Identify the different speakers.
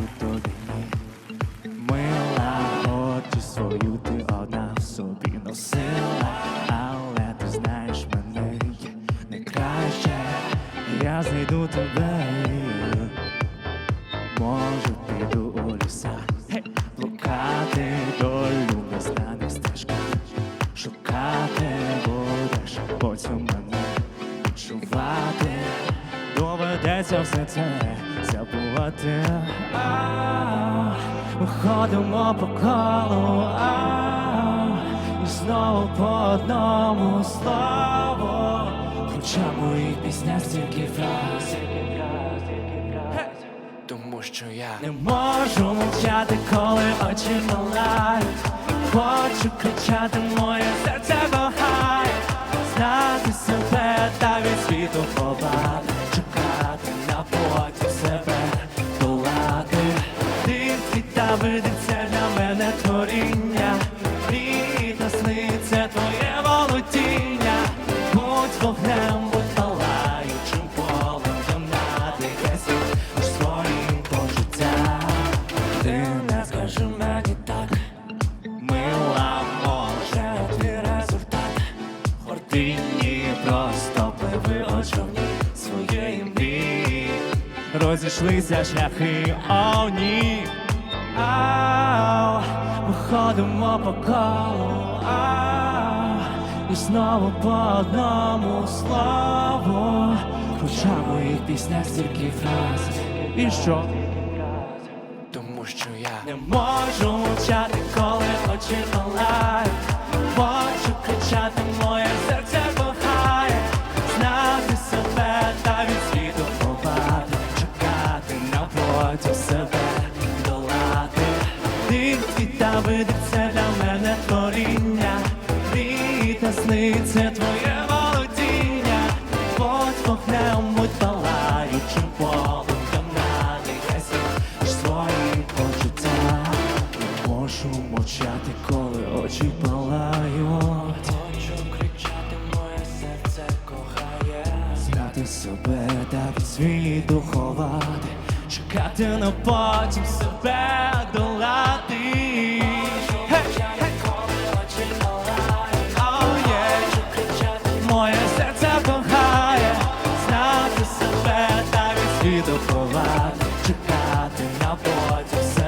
Speaker 1: хочу тобі, мила очі свою, ти одна в собі носила, але ти знаєш мене не краще, я знайду тебе, може піду у ліса, блукати долю безданих стежка, шукати будеш, потім мене Чувати, доведеться все це. А, Ми ходимо по колу, а, і знову по одному слову, хоча моїх піснях стільки фраз.
Speaker 2: Тому що я
Speaker 1: Не можу мовчати, коли очі палають. Хочу кричати, моє серце кохає Знати себе та від світу ховати Чекати на потім себе видиться для мене творіння. Мрій та сни – це твоє володіння. Будь вогнем, будь палаючим полем. Надихайся лиш своїм почуттям. Ти не скажи мені так. Мила, може, твій результат. Гордині просто пливи очовні своєї мрії. Розійшлися шляхи, о ні Ау, ми ходимо по колу, ау, і знову по одному слову. Хоча в моїх піснях стільки фраз. І що?
Speaker 2: тому що я
Speaker 1: Не можу мовчати, коли очі палають Хочу кричати, моє серце видиться для мене творіння. Мрії та сни – це твоє володіння. Будь вогнем, будь палаючим полум'ям Надихайся ж своїм почуттям Не можу мовчати, коли очі палають.
Speaker 2: Хочу кричати, моє серце кохає.
Speaker 1: Знати себе та світу ховати Чекати на потім себе долати Моє серце кохає Знати себе та від світу ховати Чекати на потім